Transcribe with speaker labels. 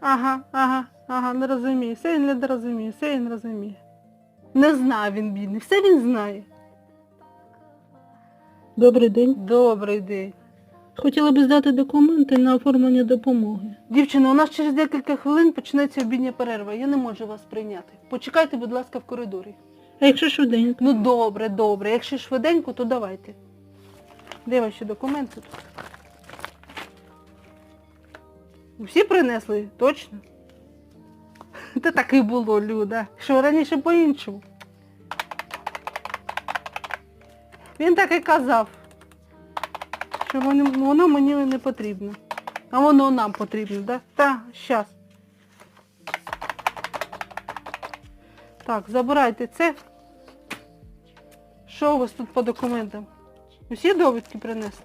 Speaker 1: Ага, ага, ага, не розуміє. Все він не розуміє, все він розуміє. Не знає він бідний, все він знає.
Speaker 2: Добрий день.
Speaker 1: Добрий день.
Speaker 2: Хотіла б здати документи на оформлення допомоги.
Speaker 1: Дівчина, у нас через декілька хвилин почнеться обідня перерва. Я не можу вас прийняти. Почекайте, будь ласка, в коридорі.
Speaker 2: А якщо швиденько?
Speaker 1: Ну добре, добре. Якщо швиденько, то давайте. Де ваші документи тут? Всі принесли, точно? Та так і було, Люда. Що раніше по-іншому. Він так і казав, що воно, мені не потрібно. А воно нам потрібно, так? Так, щас. Так, забирайте це. Що у вас тут по документам? Усі довідки принесли?